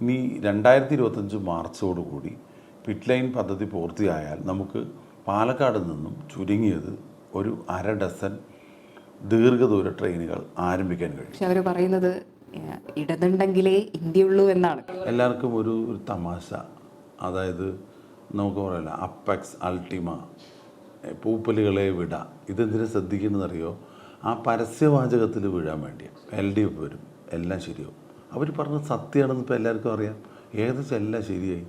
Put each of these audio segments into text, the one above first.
ഇനി രണ്ടായിരത്തി ഇരുപത്തഞ്ച് മാർച്ചോടുകൂടി പിറ്റ് ലൈൻ പദ്ധതി പൂർത്തിയായാൽ നമുക്ക് പാലക്കാട് നിന്നും ചുരുങ്ങിയത് ഒരു അര ഡസൻ ദീർഘദൂര ട്രെയിനുകൾ ആരംഭിക്കാൻ കഴിയും. പക്ഷെ അവർ പറയുന്നത് ഇടതുണ്ടെങ്കിലേ ഇന്ത്യയുള്ളൂ എന്നാണ്. എല്ലാവർക്കും ഒരു ഒരു തമാശ. അതായത് നമുക്ക് പറയല്ല അപ്പെക്സ് അൾട്ടിമ പൂപ്പലുകളെ വിട. ഇതെന്തിനു ശ്രദ്ധിക്കുന്നതറിയോ ആ പരസ്യവാചകത്തിൽ വീഴാൻ വേണ്ടിയാണ് എൽ ഡി എഫ് വരും. എല്ലാം ശരിയാവും. അവർ പറഞ്ഞ സത്യമാണെന്ന് ഇപ്പോൾ എല്ലാവർക്കും അറിയാം. ഏകദേശം എല്ലാം ശരിയായി?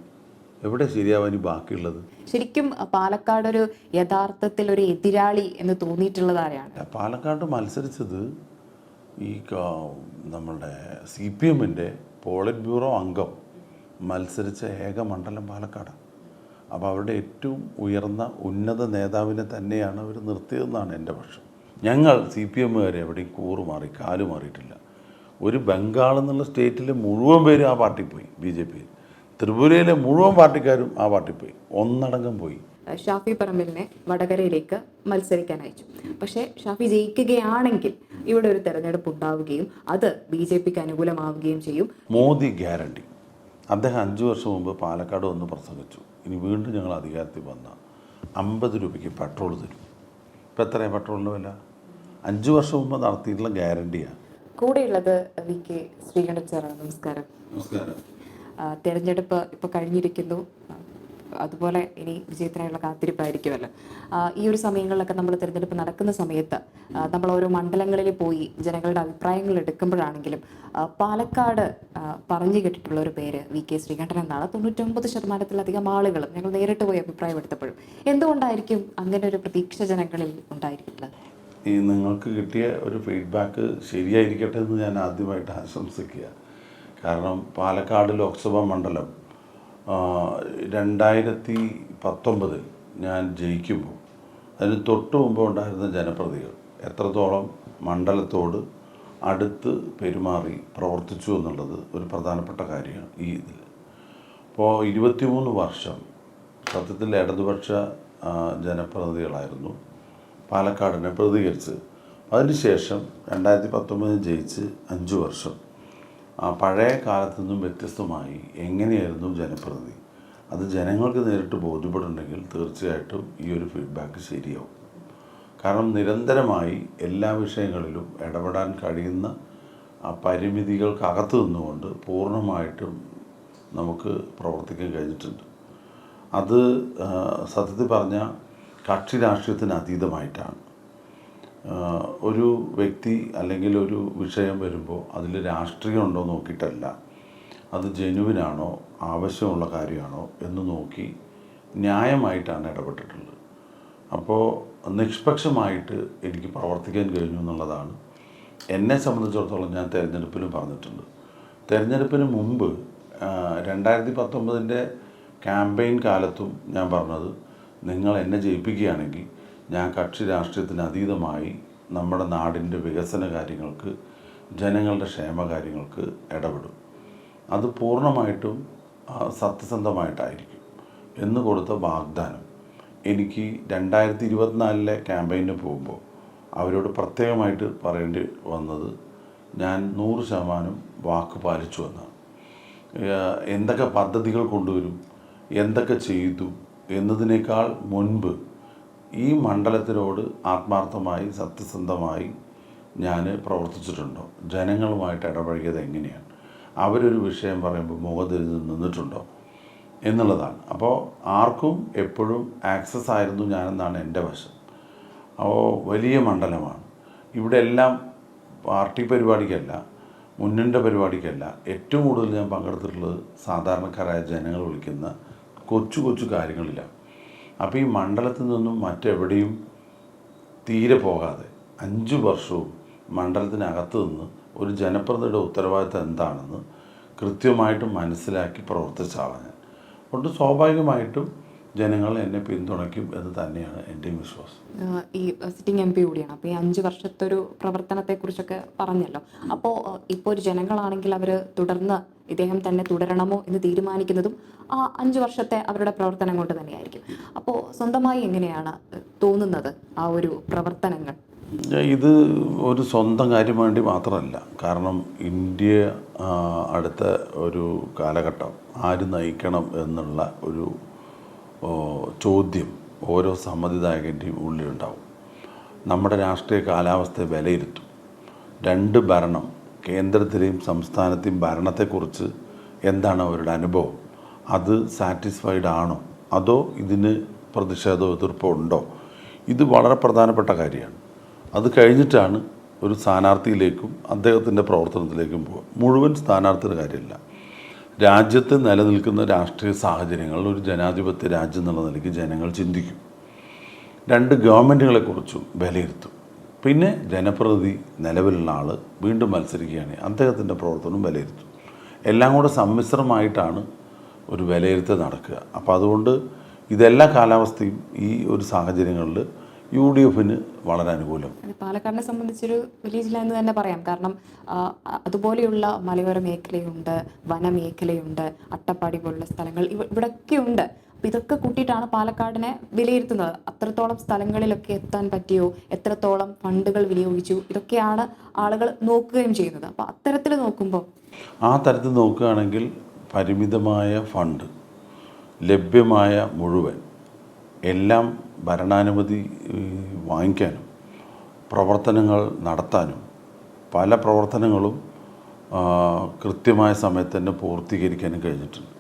എവിടെ ശരിയാവാൻ ബാക്കിയുള്ളത്? ശരിക്കും പാലക്കാട് ഒരു യഥാർത്ഥത്തിൽ ഒരു എതിരാളി എന്ന് തോന്നിയിട്ടുള്ളത് ആരെയാണ് പാലക്കാട് മത്സരിച്ചത് ഈ നമ്മുടെ നമ്മളുടെ സി പി എമ്മിന്റെ പോളിറ്റ് ബ്യൂറോ അംഗം മത്സരിച്ച ഏക മണ്ഡലം പാലക്കാടാണ് അപ്പോൾ അവരുടെ ഏറ്റവും ഉയർന്ന ഉന്നത നേതാവിനെ തന്നെയാണ് അവർ നിർത്തിയതെന്നാണ് എന്റെ പക്ഷം. ഞങ്ങൾ സി പി എമ്മുകാരെ എവിടെയും കൂറുമാറി കാലുമാറിയിട്ടില്ല. മാറിയിട്ടില്ല ഒരു ബംഗാൾ എന്നുള്ള സ്റ്റേറ്റിലെ മുഴുവൻ പേരും ആ പാർട്ടിയിൽ പോയി ബി ജെ പിയിൽ ത്രിപുരയിലെ മുഴുവൻ പാർട്ടിക്കാരും ആ പാർട്ടിയിൽ പോയി. ഒന്നടങ്കം പോയി. ഷാഫി പറമ്പിലിനെ വടകരയിലേക്ക് മത്സരിക്കാൻ അയച്ചു. പക്ഷേ ഷാഫി ജയിക്കുകയാണെങ്കിൽ ഇവിടെ ഒരു തെരഞ്ഞെടുപ്പ് ഉണ്ടാവുകയും അത് ബി ജെ പിക്ക് അനുകൂലമാവുകയും ചെയ്യും. മോദി ഗ്യാരണ്ടി. അദ്ദേഹം അഞ്ചു വർഷം മുമ്പ് പാലക്കാട് വന്ന് പ്രസംഗിച്ചു. ഇനി വീണ്ടും ഞങ്ങൾ അധികാരത്തിൽ വന്ന അമ്പത് രൂപയ്ക്ക് പെട്രോൾ തരും. ഇപ്പം എത്രയാണ് പെട്രോളിന്റെ വില? അഞ്ച് വർഷം മുമ്പ് നടത്തിയിട്ടുള്ള ഗ്യാരണ്ടിയാണ്. കൂടെയുള്ളത് വി കെ ശ്രീകണ്ഠൻ സാറാണ് നമസ്കാരം തെരഞ്ഞെടുപ്പ് ഇപ്പൊ കഴിഞ്ഞിരിക്കുന്നു. അതുപോലെ ഇനി വിജയത്തിനായുള്ള കാത്തിരിപ്പായിരിക്കുമല്ലോ. ഈ ഒരു സമയങ്ങളിലൊക്കെ നമ്മൾ തിരഞ്ഞെടുപ്പ് നടക്കുന്ന സമയത്ത് നമ്മൾ ഓരോ മണ്ഡലങ്ങളിൽ പോയി ജനങ്ങളുടെ അഭിപ്രായങ്ങൾ എടുക്കുമ്പോഴാണെങ്കിലും പാലക്കാട് പറഞ്ഞു കേട്ടിട്ടുള്ള ഒരു പേര് വി കെ ശ്രീകണ്ഠൻ എന്നാണ്. തൊണ്ണൂറ്റൊമ്പത് ശതമാനത്തിലധികം ആളുകളും ഞങ്ങൾ നേരിട്ട് പോയി അഭിപ്രായം എടുത്തപ്പോഴും എന്തുകൊണ്ടായിരിക്കും അങ്ങനെ ഒരു പ്രതീക്ഷ ജനങ്ങളിൽ ഉണ്ടായിരിക്കുന്നത്? ഈ നിങ്ങൾക്ക് കിട്ടിയ ഒരു ഫീഡ്ബാക്ക് ശരിയായിരിക്കട്ടെ എന്ന് ഞാൻ ആദ്യമായിട്ട് ആശംസിക്കുക. കാരണം പാലക്കാട് ലോക്സഭാ മണ്ഡലം രണ്ടായിരത്തി പത്തൊമ്പതിൽ ഞാൻ ജയിക്കുമ്പോൾ അതിന് തൊട്ട് മുമ്പ് ഉണ്ടായിരുന്ന ജനപ്രതികൾ എത്രത്തോളം മണ്ഡലത്തോട് അടുത്ത് പെരുമാറി പ്രവർത്തിച്ചു എന്നുള്ളത് ഒരു പ്രധാനപ്പെട്ട കാര്യമാണ് ഈ ഇതിൽ. അപ്പോൾ ഇരുപത്തിമൂന്ന് വർഷം സത്യത്തിൽ ഇടതുപക്ഷ ജനപ്രതിനിധികളായിരുന്നു. പാലക്കാടിനെ പ്രതികരിച്ചത് അതിനുശേഷം രണ്ടായിരത്തി പത്തൊമ്പതിൽ ജയിച്ച് അഞ്ച് വർഷം. ആ പഴയ കാലത്തു നിന്നും വ്യത്യസ്തമായി എങ്ങനെയായിരുന്നു ജനപ്രതിനിധി അത് ജനങ്ങൾക്ക് നേരിട്ട് ബോധ്യപ്പെടുന്നുണ്ടെങ്കിൽ തീർച്ചയായിട്ടും ഈ ഒരു ഫീഡ്ബാക്ക് ശരിയാവും. കാരണം നിരന്തരമായി എല്ലാ വിഷയങ്ങളിലും ഇടപെടാൻ കഴിയുന്ന ആ പരിമിതികൾക്കകത്ത് നിന്നുകൊണ്ട് പൂർണമായിട്ടും നമുക്ക് പ്രവർത്തിക്കാൻ കഴിഞ്ഞിട്ടുണ്ട്. അത് സത്യത്തിൽ പറഞ്ഞാൽ കക്ഷി രാഷ്ട്രീയത്തിന് അതീതമായിട്ടാണ്. ഒരു വ്യക്തി അല്ലെങ്കിൽ ഒരു വിഷയം വരുമ്പോൾ അതിൽ രാഷ്ട്രീയം ഉണ്ടോ നോക്കിയിട്ടല്ല. അത് ജനുവിനാണോ ആവശ്യമുള്ള കാര്യമാണോ എന്ന് നോക്കി ന്യായമായിട്ടാണ് ഇടപെട്ടിട്ടുള്ളത്. അപ്പോൾ നിഷ്പക്ഷമായിട്ട് എനിക്ക് പ്രവർത്തിക്കാൻ കഴിഞ്ഞു എന്നുള്ളതാണ് എന്നെ സംബന്ധിച്ചിടത്തോളം ഞാൻ തിരഞ്ഞെടുപ്പിലും പറഞ്ഞിട്ടുണ്ട്. തിരഞ്ഞെടുപ്പിന് മുമ്പ് രണ്ടായിരത്തി പത്തൊമ്പതിന്റെ ക്യാമ്പയിൻ കാലത്തും ഞാൻ പറഞ്ഞത് നിങ്ങൾ എന്നെ ജയിപ്പിക്കുകയാണെങ്കിൽ ഞാൻ കക്ഷി രാഷ്ട്രീയത്തിന് അതീതമായി നമ്മുടെ നാടിന്റെ വികസന കാര്യങ്ങൾക്ക് ജനങ്ങളുടെ ക്ഷേമ കാര്യങ്ങൾക്ക് ഇടപെടും. അത് പൂർണമായിട്ടും സത്യസന്ധമായിട്ടായിരിക്കും. എന്ന് കൊടുത്ത വാഗ്ദാനം. എനിക്ക് രണ്ടായിരത്തി ഇരുപത്തിനാലിലെ ക്യാമ്പയിന് പോകുമ്പോൾ അവരോട് പ്രത്യേകമായിട്ട് പറയേണ്ടി വന്നത് ഞാൻ നൂറ് ശതമാനം വാക്ക് പാലിച്ചു എന്നാണ്. എന്തൊക്കെ പദ്ധതികൾ കൊണ്ടുവരും എന്തൊക്കെ ചെയ്തു എന്നതിനേക്കാൾ മുൻപ് ഈ മണ്ഡലത്തിനോട് ആത്മാർത്ഥമായി സത്യസന്ധമായി ഞാൻ പ്രവർത്തിച്ചിട്ടുണ്ടോ? ജനങ്ങളുമായിട്ട് ഇടപഴകിയത് എങ്ങനെയാണ്? അവരൊരു വിഷയം പറയുമ്പോൾ മുഖതിരിഞ്ഞ് നിന്നിട്ടുണ്ടോ? എന്നുള്ളതാണ്. അപ്പോൾ ആർക്കും എപ്പോഴും ആക്സസ് ആയിരുന്നു ഞാനെന്നാണ് എന്റെ വശം. അപ്പോൾ വലിയ മണ്ഡലമാണ്. ഇവിടെ എല്ലാം പാർട്ടി പരിപാടിക്കല്ല മുന്നണ്ട പരിപാടിക്കല്ല. ഏറ്റവും കൂടുതൽ ഞാൻ പങ്കെടുത്തിട്ടുള്ളത് സാധാരണക്കാരായ ജനങ്ങൾ വിളിക്കുന്ന കൊച്ചു കൊച്ചു കാര്യങ്ങളില്ല. അപ്പോൾ ഈ മണ്ഡലത്തിൽ നിന്നും മറ്റെവിടെയും തീരെ പോകാതെ അഞ്ച് വർഷവും മണ്ഡലത്തിനകത്ത് നിന്ന് ഒരു ജനപ്രതിയുടെ ഉത്തരവാദിത്തം എന്താണെന്ന് കൃത്യമായിട്ട് മനസ്സിലാക്കി പ്രവർത്തിച്ച ആളാണ് ഞാൻ. അതുകൊണ്ട് സ്വാഭാവികമായിട്ടും ജനങ്ങൾ എന്നെ പിന്തുണയ്ക്കും എന്ന് തന്നെയാണ് എന്റെയും വിശ്വാസം. ഈ സിറ്റിംഗ് എം പി കൂടിയാണ്. അപ്പോൾ ഈ അഞ്ച് വർഷത്തെ ഒരു പ്രവർത്തനത്തെക്കുറിച്ചൊക്കെ പറഞ്ഞല്ലോ. അപ്പോൾ ഇപ്പോൾ ഒരു ജനങ്ങളാണെങ്കിൽ അവർ തുടർന്ന് ഇദ്ദേഹം തന്നെ തുടരണമോ എന്ന് തീരുമാനിക്കുന്നതും ആ അഞ്ച് വർഷത്തെ അവരുടെ പ്രവർത്തനം കൊണ്ട് തന്നെയായിരിക്കും. അപ്പോൾ സ്വന്തമായി എങ്ങനെയാണ് തോന്നുന്നത് ആ ഒരു പ്രവർത്തനങ്ങൾ? ഇത് ഒരു സ്വന്തം കാര്യം വേണ്ടി മാത്രമല്ല. കാരണം ഇന്ത്യ അടുത്ത ഒരു കാലഘട്ടം ആര് നയിക്കണം എന്നുള്ള ഒരു ചോദ്യം ഓരോ സമ്മതിദായകന്റെയും ഉള്ളിലുണ്ടാവും. നമ്മുടെ രാഷ്ട്രീയ കാലാവസ്ഥയെ വിലയിരുത്തും. രണ്ട് ഭരണം കേന്ദ്രത്തിലെയും സംസ്ഥാനത്തെയും ഭരണത്തെക്കുറിച്ച് എന്താണ് അവരുടെ അനുഭവം? അത് സാറ്റിസ്ഫൈഡ് ആണോ? അതോ ഇതിന് പ്രതിഷേധമോ എതിർപ്പോ ഉണ്ടോ? ഇത് വളരെ പ്രധാനപ്പെട്ട കാര്യമാണ്. അത് കഴിഞ്ഞിട്ടാണ് ഒരു സ്ഥാനാർത്ഥിയിലേക്കും അദ്ദേഹത്തിന്റെ പ്രവർത്തനത്തിലേക്കും പോകുക മുഴുവൻ സ്ഥാനാർത്ഥിയുടെ കാര്യമല്ല. രാജ്യത്ത് നിലനിൽക്കുന്ന രാഷ്ട്രീയ സാഹചര്യങ്ങൾ ഒരു ജനാധിപത്യ രാജ്യം എന്നുള്ള നിലയ്ക്ക് ജനങ്ങൾ ചിന്തിക്കും. രണ്ട് ഗവൺമെന്റുകളെക്കുറിച്ചും വിലയിരുത്തും. പിന്നെ ജനപ്രതി നിലവിലുള്ള ആൾ വീണ്ടും മത്സരിക്കുകയാണ്. അദ്ദേഹത്തിന്റെ പ്രവർത്തനം വിലയിരുത്തും. എല്ലാം കൂടെ സമ്മിശ്രമായിട്ടാണ് ഒരു വിലയിരുത്തൽ നടക്കുക. അപ്പോൾ അതുകൊണ്ട് ഇതെല്ലാ കാലാവസ്ഥയും ഈ ഒരു സാഹചര്യങ്ങളിൽ യു ഡി എഫിന് വളരെ അനുകൂലം. പാലക്കാടിനെ സംബന്ധിച്ചൊരു വലിയ ജില്ല എന്ന് തന്നെ പറയാം. കാരണം അതുപോലെയുള്ള മലയോര മേഖലയുണ്ട് വനമേഖലയുണ്ട് അട്ടപ്പാടി പോലുള്ള സ്ഥലങ്ങൾ ഇവ ഇവിടൊക്കെ ഉണ്ട് അപ്പൊ ഇതൊക്കെ കൂട്ടിയിട്ടാണ് പാലക്കാടിനെ വിലയിരുത്തുന്നത്. അത്രത്തോളം സ്ഥലങ്ങളിലൊക്കെ എത്താൻ പറ്റിയോ എത്രത്തോളം ഫണ്ടുകൾ വിനിയോഗിച്ചു ഇതൊക്കെയാണ് ആളുകൾ നോക്കുകയും ചെയ്യുന്നത്. അപ്പൊ അത്തരത്തിൽ നോക്കുമ്പോൾ ആ തരത്തിൽ നോക്കുകയാണെങ്കിൽ പരിമിതമായ ഫണ്ട് ലഭ്യമായ മുഴുവൻ എല്ലാം ഭരണാനുമതി വാങ്ങിക്കാനും പ്രവർത്തനങ്ങൾ നടത്താനും പല പ്രവർത്തനങ്ങളും കൃത്യമായ സമയത്ത് തന്നെ പൂർത്തീകരിക്കാനും കഴിഞ്ഞിട്ടുണ്ട്.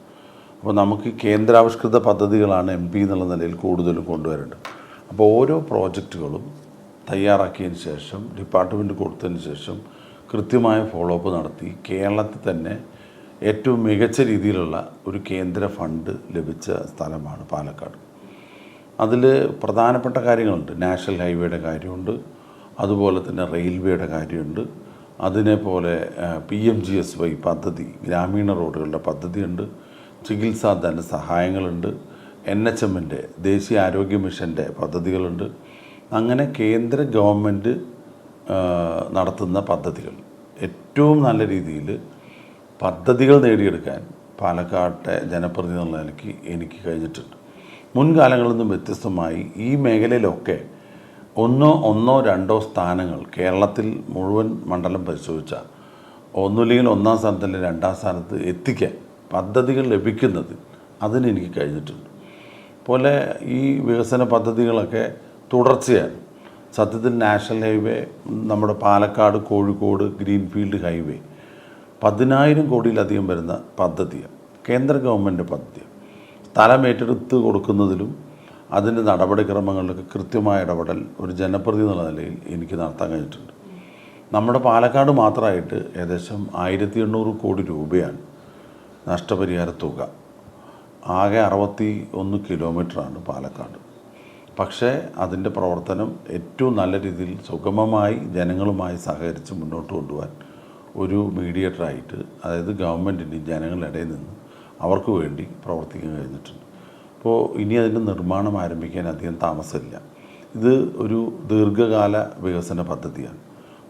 അപ്പോൾ നമുക്ക് കേന്ദ്രാവിഷ്കൃത പദ്ധതികളാണ് എം പി എന്നുള്ള നിലയിൽ കൂടുതലും കൊണ്ടുവരേണ്ടത്. അപ്പോൾ ഓരോ പ്രോജക്റ്റുകളും തയ്യാറാക്കിയതിന് ശേഷം ഡിപ്പാർട്ട്മെന്റ് കൊടുത്തതിന് ശേഷം കൃത്യമായ ഫോളോ അപ്പ് നടത്തി കേരളത്തിൽ തന്നെ ഏറ്റവും മികച്ച രീതിയിലുള്ള ഒരു കേന്ദ്ര ഫണ്ട് ലഭിച്ച സ്ഥലമാണ് പാലക്കാട്. അതിൽ പ്രധാനപ്പെട്ട കാര്യങ്ങളുണ്ട്. നാഷണൽ ഹൈവേയുടെ കാര്യമുണ്ട്. അതുപോലെ തന്നെ റെയിൽവേയുടെ കാര്യമുണ്ട്. അതിനെപ്പോലെ P M G S Y പദ്ധതി ഗ്രാമീണ റോഡുകളുടെ പദ്ധതിയുണ്ട്. ചികിത്സാ ധനസഹായങ്ങളുണ്ട് എൻ എച്ച് എമ്മിന്റെ ദേശീയ ആരോഗ്യ മിഷന്റെ പദ്ധതികളുണ്ട്. അങ്ങനെ കേന്ദ്ര ഗവൺമെന്റ് നടത്തുന്ന പദ്ധതികൾ. ഏറ്റവും നല്ല രീതിയിൽ പദ്ധതികൾ നേടിയെടുക്കാൻ പാലക്കാട്ടെ ജനപ്രതിനിധി എന്നുള്ള നിലയ്ക്ക് എനിക്ക് കഴിഞ്ഞിട്ടുണ്ട്. മുൻകാലങ്ങളിൽ നിന്നും വ്യത്യസ്തമായി ഈ മേഖലയിലൊക്കെ ഒന്നോ ഒന്നോ രണ്ടോ സ്ഥാനങ്ങൾ കേരളത്തിൽ മുഴുവൻ മണ്ഡലം പരിശോധിച്ചാൽ ഒന്നുമില്ലെങ്കിൽ ഒന്നാം സ്ഥാനത്തിന്റെ രണ്ടാം സ്ഥാനത്ത് എത്തിക്കാൻ പദ്ധതികൾ ലഭിക്കുന്നത് അതിന് എനിക്ക് കഴിഞ്ഞിട്ടുണ്ട്. പോലെ ഈ വികസന പദ്ധതികളൊക്കെ തുടർച്ചയാണ്. സത്യത്തിൽ നാഷണൽ ഹൈവേ നമ്മുടെ പാലക്കാട് കോഴിക്കോട് ഗ്രീൻഫീൽഡ് ഹൈവേ പതിനായിരം കോടിയിലധികം വരുന്ന പദ്ധതിയാണ്. കേന്ദ്ര ഗവൺമെന്റ് പദ്ധതിയാണ്. സ്ഥലം ഏറ്റെടുത്ത് കൊടുക്കുന്നതിലും അതിന്റെ നടപടിക്രമങ്ങളിലൊക്കെ കൃത്യമായ ഇടപെടൽ ഒരു ജനപ്രതി എന്നുള്ള നിലയിൽ എനിക്ക് നടത്താൻ കഴിഞ്ഞിട്ടുണ്ട്. നമ്മുടെ പാലക്കാട് മാത്രമായിട്ട് ഏകദേശം ആയിരത്തി എണ്ണൂറ് കോടി രൂപയാണ് നഷ്ടപരിഹാര തുക. ആകെ അറുപത്തി ഒന്ന് കിലോമീറ്ററാണ് പാലക്കാട്. പക്ഷേ അതിന്റെ പ്രവർത്തനം ഏറ്റവും നല്ല രീതിയിൽ സുഗമമായി ജനങ്ങളുമായി സഹകരിച്ച് മുന്നോട്ട് കൊണ്ടുപോകാൻ ഒരു മീഡിയേറ്ററായിട്ട് അതായത് ഗവൺമെന്റിന്റെയും ജനങ്ങളുടെ ഇടയിൽ നിന്ന് അവർക്ക് വേണ്ടി പ്രവർത്തിക്കാൻ കഴിഞ്ഞിട്ടുണ്ട്. അപ്പോൾ ഇനി അതിന്റെ നിർമ്മാണം ആരംഭിക്കാൻ അധികം താമസമില്ല. ഇത് ഒരു ദീർഘകാല വികസന പദ്ധതിയാണ്.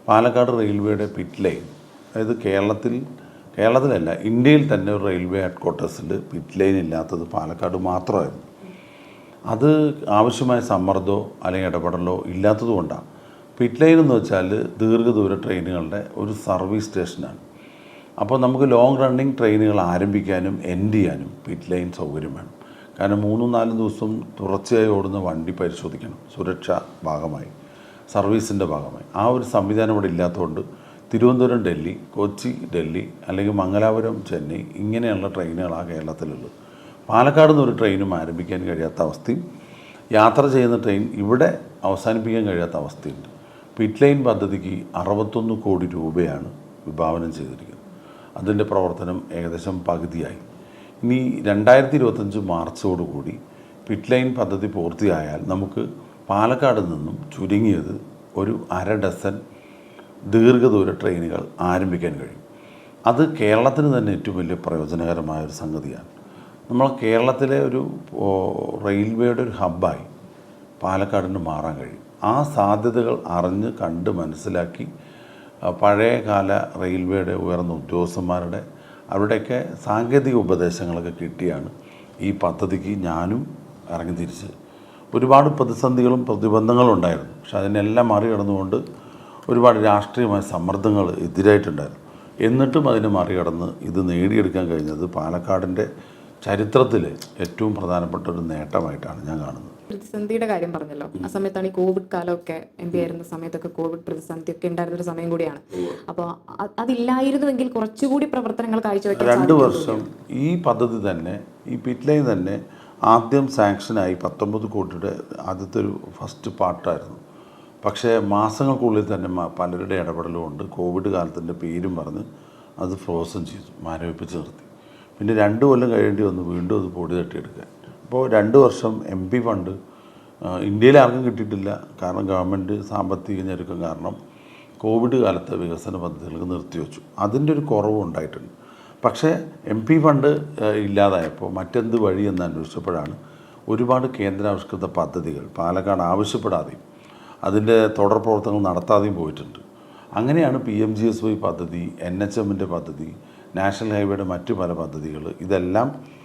പാലക്കാട് റെയിൽവേയുടെ പിറ്റ് ലൈൻ അതായത് കേരളത്തിൽ കേരളത്തിലല്ല ഇന്ത്യയിൽ തന്നെ ഒരു റെയിൽവേ ഹെഡ് ക്വാർട്ടേഴ്സിൽ പിറ്റ് ലൈൻ ഇല്ലാത്തത് പാലക്കാട് മാത്രമായിരുന്നു. അത് ആവശ്യമായ സമ്മർദ്ദമോ അല്ലെങ്കിൽ ഇടപെടലോ ഇല്ലാത്തതുകൊണ്ടാണ് പിറ്റ് ലൈൻ എന്ന് വെച്ചാൽ ദീർഘദൂര ട്രെയിനുകളുടെ ഒരു സർവീസ് സ്റ്റേഷനാണ് അപ്പോൾ നമുക്ക് ലോങ് റണ്ണിങ് ട്രെയിനുകൾ ആരംഭിക്കാനും എൻഡ് ചെയ്യാനും പിറ്റ് ലൈൻ സൗകര്യം വേണം. കാരണം മൂന്നും നാലും ദിവസം തുടർച്ചയായി ഓടുന്ന വണ്ടി പരിശോധിക്കണം. സുരക്ഷ ഭാഗമായി. സർവീസിന്റെ ഭാഗമായി. ആ ഒരു സംവിധാനം ഇവിടെ ഇല്ലാത്തതുകൊണ്ട് തിരുവനന്തപുരം ഡൽഹി കൊച്ചി ഡൽഹി അല്ലെങ്കിൽ മംഗലാപുരം ചെന്നൈ ഇങ്ങനെയുള്ള ട്രെയിനുകളാണ് കേരളത്തിലുള്ളത്. പാലക്കാട് നിന്ന് ഒരു ട്രെയിനും ആരംഭിക്കാൻ കഴിയാത്ത അവസ്ഥയും യാത്ര ചെയ്യുന്ന ട്രെയിൻ ഇവിടെ അവസാനിപ്പിക്കാൻ കഴിയാത്ത അവസ്ഥയുണ്ട്. പിറ്റ് ലൈൻ പദ്ധതിക്ക് അറുപത്തൊന്ന് കോടി രൂപയാണ് വിഭാവനം ചെയ്തിരിക്കുന്നത്. അതിന്റെ പ്രവർത്തനം ഏകദേശം പകുതിയായി. ഇനി രണ്ടായിരത്തി ഇരുപത്തഞ്ച് മാർച്ചോടുകൂടി പിറ്റ് ലൈൻ പദ്ധതി പൂർത്തിയായാൽ നമുക്ക് പാലക്കാട് നിന്നും ചുരുങ്ങിയത് ഒരു അര ഡസൻ ദീർഘദൂര ട്രെയിനുകൾ ആരംഭിക്കാൻ കഴിയും. അത് കേരളത്തിന് തന്നെ ഏറ്റവും വലിയ പ്രയോജനകരമായ ഒരു സംഗതിയാണ്. നമ്മൾ കേരളത്തിലെ ഒരു റെയിൽവേയുടെ ഒരു ഹബ്ബായി പാലക്കാടിന് മാറാൻ കഴിയും. ആ സാധ്യതകൾ അറിഞ്ഞ് കണ്ട് മനസ്സിലാക്കി പഴയകാല റെയിൽവേയുടെ ഉയർന്ന ഉദ്യോഗസ്ഥന്മാരുടെ അവരുടെയൊക്കെ സാങ്കേതിക ഉപദേശങ്ങളൊക്കെ കിട്ടിയാണ് ഈ പദ്ധതിക്ക് ഞാനും ഇറങ്ങി തിരിച്ച് ഒരുപാട് പ്രതിസന്ധികളും പ്രതിബന്ധങ്ങളും ഉണ്ടായിരുന്നു. പക്ഷെ അതിനെല്ലാം മറികടന്നുകൊണ്ട് ഒരുപാട് രാഷ്ട്രീയമായ സമ്മർദ്ദങ്ങൾ എതിരായിട്ടുണ്ടായിരുന്നു. എന്നിട്ടും അതിനെ മറികടന്ന് ഇത് നേടിയെടുക്കാൻ കഴിഞ്ഞത് പാലക്കാടിന്റെ ചരിത്രത്തിലെ ഏറ്റവും പ്രധാനപ്പെട്ട ഒരു നേട്ടമായിട്ടാണ് ഞാൻ കാണുന്നത്. പ്രതിസന്ധിയുടെ കാര്യം പറഞ്ഞല്ലോ. ആ സമയത്താണ് ഈ കോവിഡ് കാലമൊക്കെ എം പി ആയിരുന്ന സമയത്തൊക്കെ കോവിഡ് പ്രതിസന്ധി ഒക്കെ ഉണ്ടായിരുന്ന ഒരു സമയം കൂടിയാണ്. അപ്പോൾ അതില്ലായിരുന്നുവെങ്കിൽ കുറച്ചുകൂടി പ്രവർത്തനങ്ങൾ കാഴ്ചവെക്കാൻ രണ്ട് വർഷം ഈ പദ്ധതി തന്നെ ഈ പിറ്റ് ലൈൻ തന്നെ ആദ്യം സാങ്ഷനായി പത്തൊമ്പത് കോടിയുടെ ആദ്യത്തെ ഒരു ഫസ്റ്റ് പാർട്ടായിരുന്നു പക്ഷേ മാസങ്ങൾക്കുള്ളിൽ തന്നെ പലരുടെ ഇടപെടലും ഉണ്ട്. കോവിഡ് കാലത്തിന്റെ പേരും പറഞ്ഞ് അത് ഫ്രോസൺ ചെയ്തു മരവിപ്പിച്ച് നിർത്തി. പിന്നെ രണ്ട് കൊല്ലം കഴിയേണ്ടി വന്നു വീണ്ടും അത് പൊടി തട്ടിയെടുക്കാൻ. അപ്പോൾ രണ്ട് വർഷം എം പി ഫണ്ട് ഇന്ത്യയിൽ ആർക്കും കിട്ടിയിട്ടില്ല. കാരണം ഗവൺമെന്റ് സാമ്പത്തിക ഞെരുക്കം കാരണം കോവിഡ് കാലത്തെ വികസന പദ്ധതികൾക്ക് നിർത്തിവെച്ചു. അതിന്റെ ഒരു കുറവ് ഉണ്ടായിട്ടുണ്ട്. പക്ഷേ എം പി ഫണ്ട് ഇല്ലാതായപ്പോൾ മറ്റെന്ത് വഴി എന്ന് അന്വേഷിച്ചപ്പോഴാണ് ഒരുപാട് കേന്ദ്രാവിഷ്കൃത പദ്ധതികൾ പാലക്കാട് ആവശ്യപ്പെടാതെയും അതിന്റെ തുടർ പ്രവർത്തനങ്ങൾ നടത്താതെയും പോയിട്ടുണ്ട്. അങ്ങനെയാണ് P M G S Y പദ്ധതി എൻ എച്ച് എമ്മിന്റെ പദ്ധതി നാഷണൽ ഹൈവേയുടെ മറ്റു പല പദ്ധതികൾ ഇതെല്ലാം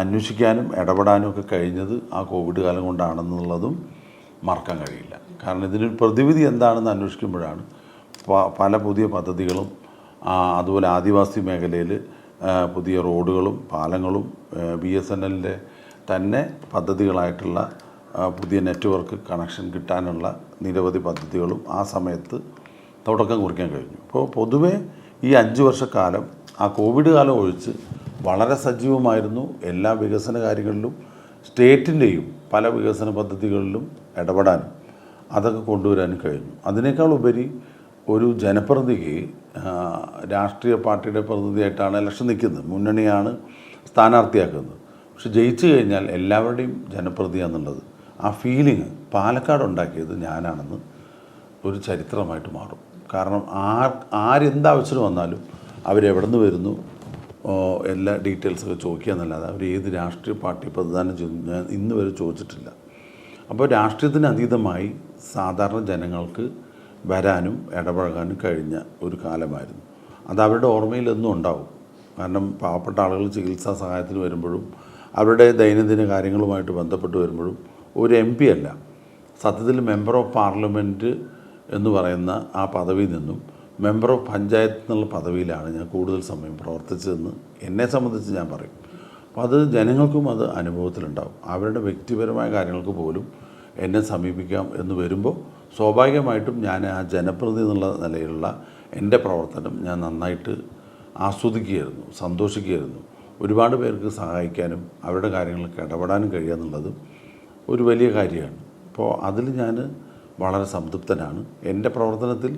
അന്വേഷിക്കാനും ഇടപെടാനും ഒക്കെ കഴിഞ്ഞത് ആ കോവിഡ് കാലം കൊണ്ടാണെന്നുള്ളതും മറക്കാൻ കഴിയില്ല. കാരണം ഇതിനൊരു പ്രതിവിധി എന്താണെന്ന് അന്വേഷിക്കുമ്പോഴാണ് പല പുതിയ പദ്ധതികളും അതുപോലെ ആദിവാസി മേഖലയിൽ പുതിയ റോഡുകളും പാലങ്ങളും ബി എസ് എൻ എല്ലിന്റെ തന്നെ പദ്ധതികളായിട്ടുള്ള പുതിയ നെറ്റ്വർക്ക് കണക്ഷൻ കിട്ടാനുള്ള നിരവധി പദ്ധതികളും ആ സമയത്ത് തുടക്കം കുറിക്കാൻ കഴിഞ്ഞു. അപ്പോൾ പൊതുവേ ഈ അഞ്ച് വർഷക്കാലം ആ കോവിഡ് കാലം ഒഴിച്ച് വളരെ സജീവമായിരുന്നു എല്ലാ വികസന കാര്യങ്ങളിലും സ്റ്റേറ്റിന്റെയും പല വികസന പദ്ധതികളിലും ഇടപെടാനും അതൊക്കെ കൊണ്ടുവരാനും കഴിഞ്ഞു. അതിനേക്കാൾ ഉപരി ഒരു ജനപ്രതിനിധിക്ക് രാഷ്ട്രീയ പാർട്ടിയുടെ പ്രതിനിധിയായിട്ടാണ് ഇലക്ഷൻ നിൽക്കുന്നത്. മുന്നണിയാണ് സ്ഥാനാർത്ഥിയാക്കുന്നത്. പക്ഷെ ജയിച്ചു കഴിഞ്ഞാൽ എല്ലാവരുടെയും ജനപ്രതിയാണെന്നുള്ളത് ആ ഫീലിംഗ് പാലക്കാട് ഉണ്ടാക്കിയത് ഞാനാണെന്ന് ഒരു ചരിത്രമായിട്ട് മാറും. കാരണം ആർ ആരെന്താവശ്യം വന്നാലും അവരെവിടെ നിന്ന് വരുന്നു? എല്ലാ ഡീറ്റെയിൽസൊക്കെ ചോദിക്കുക എന്നല്ലാതെ അവർ ഏത് രാഷ്ട്രീയ പാർട്ടി പ്രതിദാനം ചെയ്തു ഞാൻ ഇന്ന് വരെ ചോദിച്ചിട്ടില്ല. അപ്പോൾ രാഷ്ട്രീയത്തിന് അതീതമായി സാധാരണ ജനങ്ങൾക്ക് വരാനും ഇടപഴകാനും കഴിഞ്ഞ ഒരു കാലമായിരുന്നു. അത് അവരുടെ ഓർമ്മയിൽ എന്നും ഉണ്ടാവും. കാരണം പാവപ്പെട്ട ആളുകൾ ചികിത്സാ സഹായത്തിന് വരുമ്പോഴും അവരുടെ ദൈനംദിന കാര്യങ്ങളുമായിട്ട് ബന്ധപ്പെട്ട് വരുമ്പോഴും ഒരു എം പി അല്ല. സത്യത്തിൽ മെമ്പർ ഓഫ് പാർലമെന്റ് എന്ന് പറയുന്ന ആ പദവിയിൽ നിന്നും മെമ്പർ ഓഫ് പഞ്ചായത്ത് എന്നുള്ള പദവിയിലാണ് ഞാൻ കൂടുതൽ സമയം പ്രവർത്തിച്ചതെന്ന് എന്നെ സംബന്ധിച്ച് ഞാൻ പറയും. അപ്പോൾ അത് ജനങ്ങൾക്കും അത് അനുഭവത്തിലുണ്ടാവും. അവരുടെ വ്യക്തിപരമായ കാര്യങ്ങൾക്ക് പോലും എന്നെ സമീപിക്കാം എന്ന് വരുമ്പോൾ സ്വാഭാവികമായിട്ടും ഞാൻ ആ ജനപ്രതി എന്നുള്ള നിലയിലുള്ള എന്റെ പ്രവർത്തനം ഞാൻ നന്നായിട്ട് ആസ്വദിക്കുകയായിരുന്നു സന്തോഷിക്കുകയായിരുന്നു. ഒരുപാട് പേർക്ക് സഹായിക്കാനും അവരുടെ കാര്യങ്ങൾക്ക് ഇടപെടാനും കഴിയുക എന്നുള്ളത് ഒരു വലിയ കാര്യമാണ്. അപ്പോൾ അതിൽ ഞാൻ വളരെ സംതൃപ്തനാണ്. എന്റെ പ്രവർത്തനത്തിൽ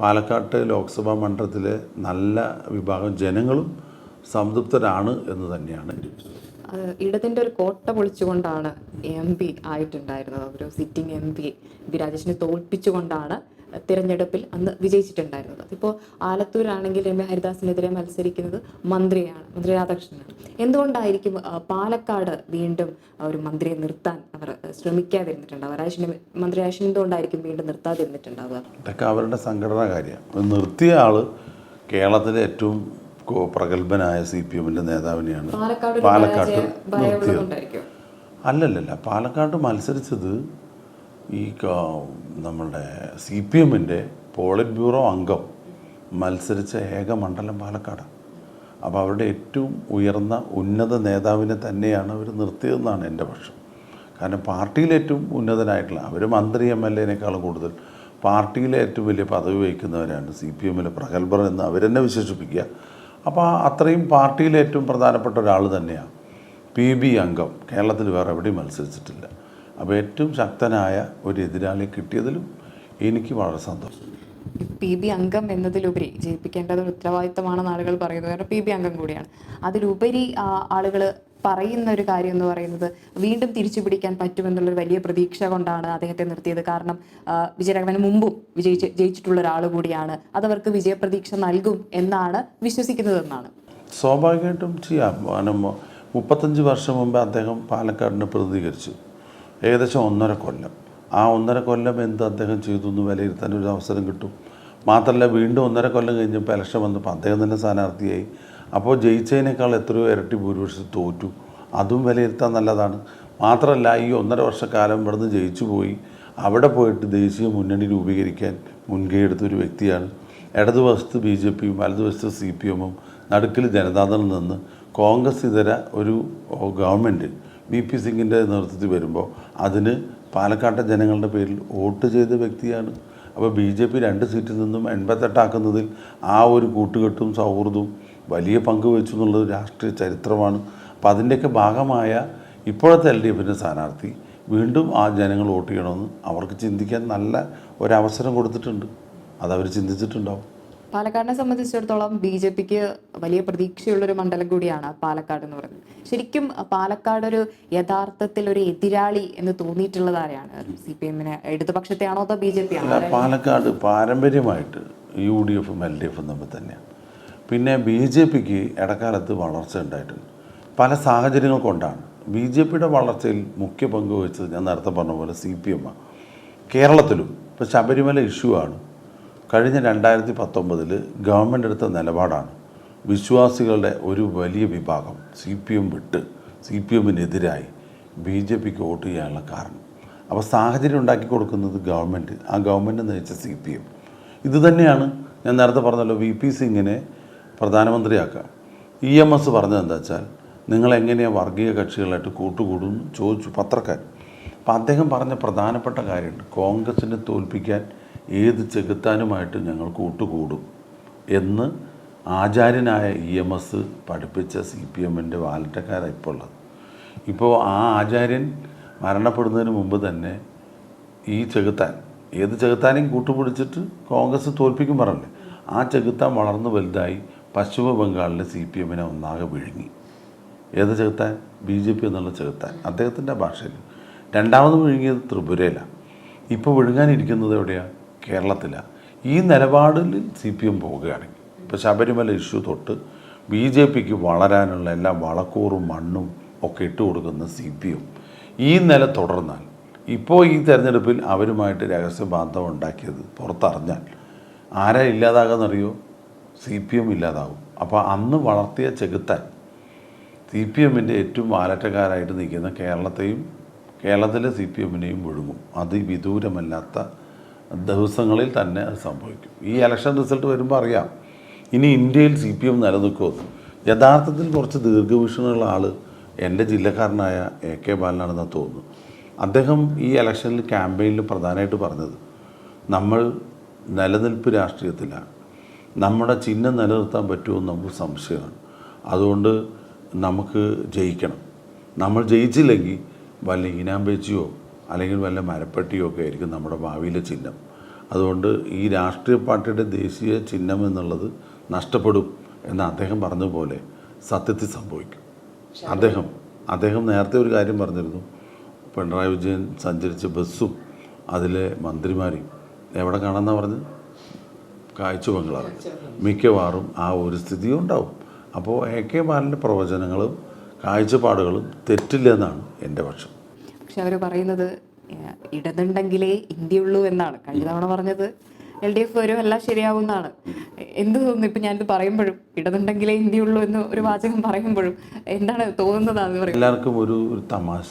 പാലക്കാട്ട് ലോക്സഭാ മണ്ഡലത്തിലെ നല്ല വിഭാഗം ജനങ്ങളും സംതൃപ്തരാണ് എന്ന് തന്നെയാണ് ഇടതിന്റെ ഒരു കോട്ട പൊളിച്ചുകൊണ്ടാണ് എം പി ആയിട്ടുണ്ടായിരുന്നത്. ഒരു സിറ്റിംഗ് എം പി രാജേഷിനെ തോൽപ്പിച്ചുകൊണ്ടാണ് തിരഞ്ഞെടുപ്പിൽ അന്ന് വിജയിച്ചിട്ടുണ്ടായിരുന്നത്. ഇപ്പോൾ ആലത്തൂരാണെങ്കിൽ രമ്യ ഹരിദാസിനെതിരെ മത്സരിക്കുന്നത് മന്ത്രിയാണ് മന്ത്രി രാധാകൃഷ്ണനാണ്. എന്തുകൊണ്ടായിരിക്കും പാലക്കാട് വീണ്ടും ഒരു മന്ത്രിയെ നിർത്താൻ അവർ ശ്രമിക്കാതിരുന്നിട്ടുണ്ടാവുക? രാജേഷിനെ മന്ത്രി രാജേഷിനെ എന്തുകൊണ്ടായിരിക്കും വീണ്ടും നിർത്താതിരുന്നിട്ടുണ്ടാവുക? ഇതൊക്കെ അവരുടെ സംഘടനാ കാര്യം നിർത്തിയ ആൾ കേരളത്തിലെ ഏറ്റവും പ്രഗത്ഭനായ സി പി എമ്മിന്റെ നേതാവിനെയാണ് പാലക്കാട് പാലക്കാട് നിർത്തിയത്. അല്ലല്ലല്ല. പാലക്കാട് മത്സരിച്ചത് ഈ നമ്മുടെ സി പി എമ്മിന്റെ പോളിറ്റ് ബ്യൂറോ അംഗം മത്സരിച്ച ഏക മണ്ഡലം പാലക്കാട് അപ്പോൾ അവരുടെ ഏറ്റവും ഉയർന്ന ഉന്നത നേതാവിനെ തന്നെയാണ് അവർ നിർത്തിയതെന്നാണ് എന്റെ പക്ഷം. കാരണം പാർട്ടിയിലെ ഏറ്റവും ഉന്നതനായിട്ടുള്ള അവർ മന്ത്രി എം എൽ എനേക്കാളും കൂടുതൽ പാർട്ടിയിലെ ഏറ്റവും വലിയ പദവി വഹിക്കുന്നവരാണ് സി പി എമ്മിലെ പ്രഗത്ഭർ എന്ന് അവരെന്നെ വിശേഷിപ്പിക്കുക. അപ്പോൾ അത്രയും പാർട്ടിയിലെ ഏറ്റവും പ്രധാനപ്പെട്ട ഒരാൾ തന്നെയാണ് പി ബി അംഗം. കേരളത്തിൽ വേറെ എവിടെയും മത്സരിച്ചിട്ടില്ല. അപ്പോൾ ഏറ്റവും ശക്തനായ ഒരു എതിരാളി കിട്ടിയതിലും എനിക്ക് വളരെ സന്തോഷം. പി ബി അംഗം എന്നതിലുപരി ജയിപ്പിക്കേണ്ടത് ഒരു ഉത്തരവാദിത്തമാണെന്ന് ആളുകൾ പറയുന്നത് കാരണം പി ബി അംഗം കൂടിയാണ്. അതിലുപരി ആളുകൾ പറയുന്ന ഒരു കാര്യം എന്ന് പറയുന്നത് വീണ്ടും തിരിച്ചു പിടിക്കാൻ പറ്റുമെന്നുള്ളൊരു വലിയ പ്രതീക്ഷ കൊണ്ടാണ് അദ്ദേഹത്തെ നിർത്തിയത്. കാരണം വിജയരാഘവന് മുമ്പും വിജയിച്ച് ജയിച്ചിട്ടുള്ള ഒരാൾ കൂടിയാണ്. അതവർക്ക് വിജയപ്രതീക്ഷ നൽകും എന്നാണ് വിശ്വസിക്കുന്നതെന്നാണ്. സ്വാഭാവികമായിട്ടും ചെയ്യാം. മുപ്പത്തഞ്ച് വർഷം മുമ്പ് അദ്ദേഹം പാലക്കാടിനെ പ്രതിനിധീകരിച്ചു. ഏകദേശം ഒന്നര കൊല്ലം. ആ ഒന്നര കൊല്ലം എന്ത് അദ്ദേഹം ചെയ്തു എന്ന് വിലയിരുത്താൻ ഒരു അവസരം കിട്ടും. മാത്രമല്ല വീണ്ടും ഒന്നര കൊല്ലം കഴിഞ്ഞപ്പോൾ ഇലക്ഷൻ വന്നപ്പോൾ അദ്ദേഹം തന്നെ സ്ഥാനാർത്ഥിയായി. അപ്പോൾ ജയിച്ചതിനേക്കാൾ എത്രയോ ഇരട്ടി ഭൂരിപക്ഷം തോറ്റു. അതും വിലയിരുത്താൻ നല്ലതാണ്. മാത്രമല്ല ഈ ഒന്നര വർഷക്കാലം ഇവിടുന്ന് ജയിച്ചു പോയി. അവിടെ പോയിട്ട് ദേശീയ മുന്നണി രൂപീകരിക്കാൻ മുൻകൈ എടുത്തൊരു വ്യക്തിയാണ്. ഇടതുവശത്ത് ബി ജെ പിയും വലതുവശത്ത് സി പി എമ്മും നടുക്കിൽ ജനതാദളിൽ നിന്ന് കോൺഗ്രസ് ഇതര ഒരു ഗവൺമെന്റ് വി പി സിംഗിന്റെ നേതൃത്വത്തിൽ വരുമ്പോൾ അതിന് പാലക്കാട്ടെ ജനങ്ങളുടെ പേരിൽ വോട്ട് ചെയ്ത വ്യക്തിയാണ്. അപ്പോൾ ബി ജെ പി രണ്ട് സീറ്റിൽ നിന്നും എൺപത്തെട്ടാക്കുന്നതിൽ ആ ഒരു കൂട്ടുകെട്ടും സൗഹൃദവും വലിയ പങ്ക് വെച്ചു എന്നുള്ളത് രാഷ്ട്രീയ ചരിത്രമാണ്. അപ്പം അതിന്റെയൊക്കെ ഭാഗമായ ഇപ്പോഴത്തെ എൽ ഡി എഫിന്റെ സ്ഥാനാർത്ഥി വീണ്ടും ആ ജനങ്ങൾ വോട്ട് ചെയ്യണമെന്ന് അവർക്ക് ചിന്തിക്കാൻ നല്ല ഒരവസരം കൊടുത്തിട്ടുണ്ട്. അതവർ ചിന്തിച്ചിട്ടുണ്ടാവും. പാലക്കാടിനെ സംബന്ധിച്ചിടത്തോളം ബി ജെ പിക്ക് വലിയ പ്രതീക്ഷയുള്ള ഒരു മണ്ഡലം കൂടിയാണ് പാലക്കാട് എന്ന് പറയുന്നത്. ശരിക്കും പാലക്കാട് ഒരു യഥാർത്ഥത്തിൽ ഒരു എതിരാളി എന്ന് തോന്നിയിട്ടുള്ളത് ആരെയാണ്? സി പി എമ്മിന് ഇടതുപക്ഷത്തെയാണോ അതോ ബി ജെ പി ആണോ പാലക്കാട് പാരമ്പര്യമായിട്ട് യു ഡി എഫും എൽ ഡി എഫും തമ്മിൽ തന്നെയാണ്. പിന്നെ ബി ജെ പിക്ക് ഇടക്കാലത്ത് വളർച്ച ഉണ്ടായിട്ടുണ്ട്. പല സാഹചര്യങ്ങൾ കൊണ്ടാണ്. ബി ജെ പിയുടെ വളർച്ചയിൽ മുഖ്യ പങ്ക് വഹിച്ചത് ഞാൻ നേരത്തെ പറഞ്ഞ പോലെ സി പി എമ്മാണ്. കേരളത്തിലും ഇപ്പോൾ ശബരിമല ഇഷ്യൂ ആണ്. കഴിഞ്ഞ രണ്ടായിരത്തി പത്തൊമ്പതിൽ ഗവൺമെന്റ് എടുത്ത നിലപാടാണ് വിശ്വാസികളുടെ ഒരു വലിയ വിഭാഗം സി പി എം വിട്ട് സി പി എമ്മിനെതിരായി ബി ജെ പിക്ക് വോട്ട് ചെയ്യാനുള്ള കാരണം. അപ്പോൾ സാഹചര്യം ഉണ്ടാക്കി കൊടുക്കുന്നത് ഗവൺമെന്റ് ആ ഗവൺമെന്റ് നയിച്ച സി പി എം ഇത് തന്നെയാണ് ഞാൻ നേരത്തെ പറഞ്ഞല്ലോ വി പി സിംഗിനെ പ്രധാനമന്ത്രിയാക്കുക ഇ എം എസ് പറഞ്ഞത് എന്താ വെച്ചാൽ നിങ്ങൾ എങ്ങനെയാണ് വർഗീയ കക്ഷികളായിട്ട് കൂട്ടുകൂടുന്നു ചോദിച്ചു പത്രക്കാർ. അപ്പം അദ്ദേഹം പറഞ്ഞ പ്രധാനപ്പെട്ട കാര്യമുണ്ട്. കോൺഗ്രസിനെ തോൽപ്പിക്കാൻ ഏത് ചെകുത്താനുമായിട്ട് ഞങ്ങൾ കൂട്ടുകൂടും എന്ന് ആചാര്യനായ ഇ എം എസ് പഠിപ്പിച്ച സി പി എമ്മിന്റെ വാലറ്റക്കാരാണ് ഇപ്പോൾ ഉള്ളത്. ഇപ്പോൾ ആ ആചാര്യൻ മരണപ്പെടുന്നതിന് മുമ്പ് തന്നെ ഈ ചെകുത്താൻ ഏത് ചെകുത്താനെയും കൂട്ടുപിടിച്ചിട്ട് കോൺഗ്രസ് തോൽപ്പിക്കും പറഞ്ഞില്ലേ? ആ ചെകുത്താൻ വളർന്നു വലുതായി പശ്ചിമ ബംഗാളിലെ സി പി എമ്മിനെ ഒന്നാകെ വിഴുങ്ങി. ഏത് ചെകുത്താൻ? ബി ജെ പി എന്നുള്ള ചെകുത്താൻ. അദ്ദേഹത്തിന്റെ ഭാഷയിൽ. രണ്ടാമത് വിഴുങ്ങിയത് ത്രിപുരയിലാണ്. ഇപ്പോൾ വിഴുങ്ങാനിരിക്കുന്നത് എവിടെയാണ്? കേരളത്തിലാണ് ഈ നിലപാടിൽ സി പി എം പോവുകയാണെങ്കിൽ ഇപ്പോൾ ശബരിമല ഇഷ്യൂ തൊട്ട് ബി ജെ പിക്ക് വളരാനുള്ള എല്ലാ വളക്കൂറും മണ്ണും ഒക്കെ ഇട്ട് കൊടുക്കുന്ന സി പി എം ഈ നില തുടർന്നാൽ ഇപ്പോൾ ഈ തെരഞ്ഞെടുപ്പിൽ അവരുമായിട്ട് രഹസ്യ ബാന്ധവം ഉണ്ടാക്കിയത് പുറത്തറിഞ്ഞാൽ ആരാ ഇല്ലാതാകാന്നറിയോ? സി പി എം ഇല്ലാതാവും. അപ്പോൾ അന്ന് വളർത്തിയ ചെകുത്താൻ സി പി എമ്മിന്റെ ഏറ്റവും വാലറ്റക്കാരായിട്ട് നിൽക്കുന്ന കേരളത്തെയും കേരളത്തിലെ സി പി എമ്മിനെയും വിഴുങ്ങും അതിവിദൂരമല്ലാത്ത ദിവസങ്ങളിൽ തന്നെ അത് സംഭവിക്കും. ഈ ഇലക്ഷൻ റിസൾട്ട് വരുമ്പോൾ അറിയാം. ഇനി ഇന്ത്യയിൽ സി പി എം നിലനിൽക്കുമെന്ന് യഥാർത്ഥത്തിൽ കുറച്ച് ദീർഘവീക്ഷണമുള്ള ആൾ എന്റെ ജില്ലക്കാരനായ എ കെ ബാലനാണെന്ന് തോന്നുന്നു. അദ്ദേഹം ഈ ഇലക്ഷനിൽ ക്യാമ്പയിനിൽ പ്രധാനമായിട്ട് പറഞ്ഞത് നമ്മൾ നിലനിൽപ്പ് രാഷ്ട്രീയത്തിലാണ് നമ്മുടെ ചിഹ്നം നിലനിർത്താൻ പറ്റുമെന്ന് നമുക്ക് സംശയമാണ്. അതുകൊണ്ട് നമുക്ക് ജയിക്കണം. നമ്മൾ ജയിച്ചില്ലെങ്കിൽ വല്ല ഈനാമ്പേച്ചിയോ അല്ലെങ്കിൽ വല്ല മരപ്പെട്ടിയോ ഒക്കെ ആയിരിക്കും നമ്മുടെ ഭാവിയിലെ ചിഹ്നം. അതുകൊണ്ട് ഈ രാഷ്ട്രീയ പാർട്ടിയുടെ ദേശീയ ചിഹ്നം എന്നുള്ളത് നഷ്ടപ്പെടും എന്ന് അദ്ദേഹം പറഞ്ഞതുപോലെ സത്യത്തിൽ സംഭവിക്കും. അദ്ദേഹം അദ്ദേഹം നേരത്തെ ഒരു കാര്യം പറഞ്ഞിരുന്നു. പിണറായി വിജയൻ സഞ്ചരിച്ച ബസ്സും അതിലെ മന്ത്രിമാരെയും. എവിടെ കാണാമെന്നാണ് പറഞ്ഞത്? കാഴ്ച ബംഗ്ലാവിൽ. മിക്കവാറും ആ ഒരു സ്ഥിതിയും ഉണ്ടാവും. അപ്പോൾ എ കെ ബാലന്റെ പ്രവചനങ്ങളും കാഴ്ചപ്പാടുകളും തെറ്റില്ലെന്നാണ് എന്റെ പക്ഷം. പക്ഷെ അവർ പറയുന്നത് ഇടതുണ്ടെങ്കിലേ ഇന്ത്യയുള്ളൂ എന്നാണ്. കഴിഞ്ഞ തവണ പറഞ്ഞത് എൽ ഡി എഫ് വരും എല്ലാം ശരിയാവുന്നതാണ് എന്ത് തോന്നുന്നു? ഇപ്പൊ ഞാനിത് പറയുമ്പോഴും ഇടതുണ്ടെങ്കിലേ ഇന്ത്യയുള്ളൂ എന്ന് ഒരു വാചകം പറയുമ്പോഴും എന്താണ് തോന്നുന്നത് എല്ലാവർക്കും ഒരു ഒരു തമാശ.